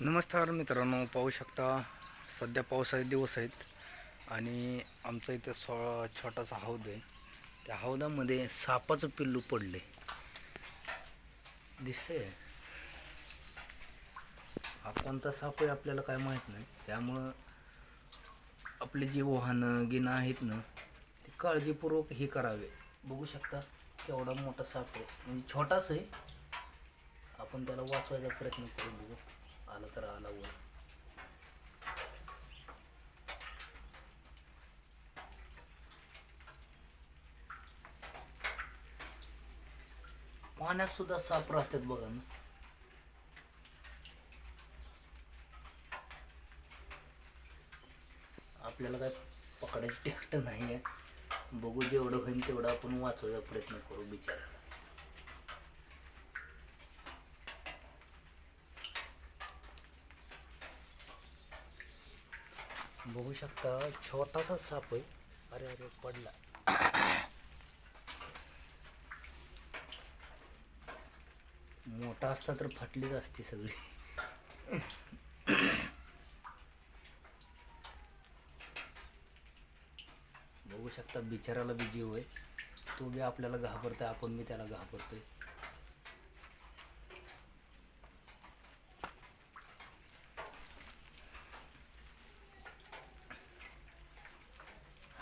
नमस्कार मित्रांनो पाहू शकता सध्या पावसाचे दिवस आहेत आणि आमचा इथे सो छोटासा हौद आहे. त्या हौदामध्ये सापाचं पिल्लू पडले. दिसते हा कोणता साप आहे आपल्याला काय माहीत नाही. त्यामुळं आपले जी वाहनं गिनं आहेत ना ते काळजीपूर्वक हे करावे. बघू शकता केवढा मोठा साप आहे. म्हणजे छोटाच आहे. आपण त्याला वाचवायचा प्रयत्न करून बघू. आलं तर आला वर. पाण्यात सुद्धा साप राहतात बघा ना. आपल्याला काय पकडायची टेक्ट नाही आहे बघू जेवढं होईल तेवढं आपण वाचवायचा प्रयत्न करू बिचारा बघू शकता छोटासा साप आहे. अरे अरे पडला. मोठा असता तर फाटलीच असती सगळी. बघू शकता बिचाराला बी जीव आहे. तो बी आपल्याला घाबरतोय आपण बी त्याला घाबरतोय.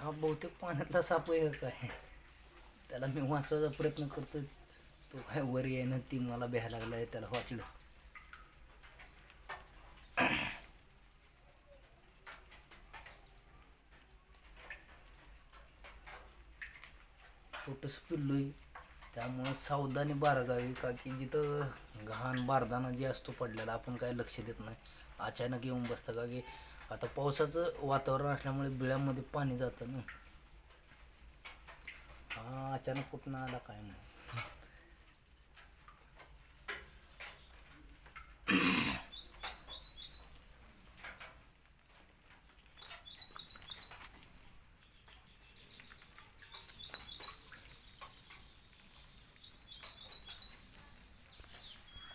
हा बहुतेक पाण्यातला साप आहे. काय त्याला मी वाचवायचा प्रयत्न करतो तो काय वर येणं ती मला भ्यायला लागलाय त्याला वाटलं. छोटंसं पिल्लू आहे त्यामुळं सावधानी बारगावी का की जिथं घाण बारदाना जे असतो पडलेला आपण काय लक्ष देत नाही. अचानक येऊन बसतं का की आता पावसाचं वातावरण असल्यामुळे बिळ्यामध्ये पाणी जातं ना. हा अचानक कुठनं आला काय नाही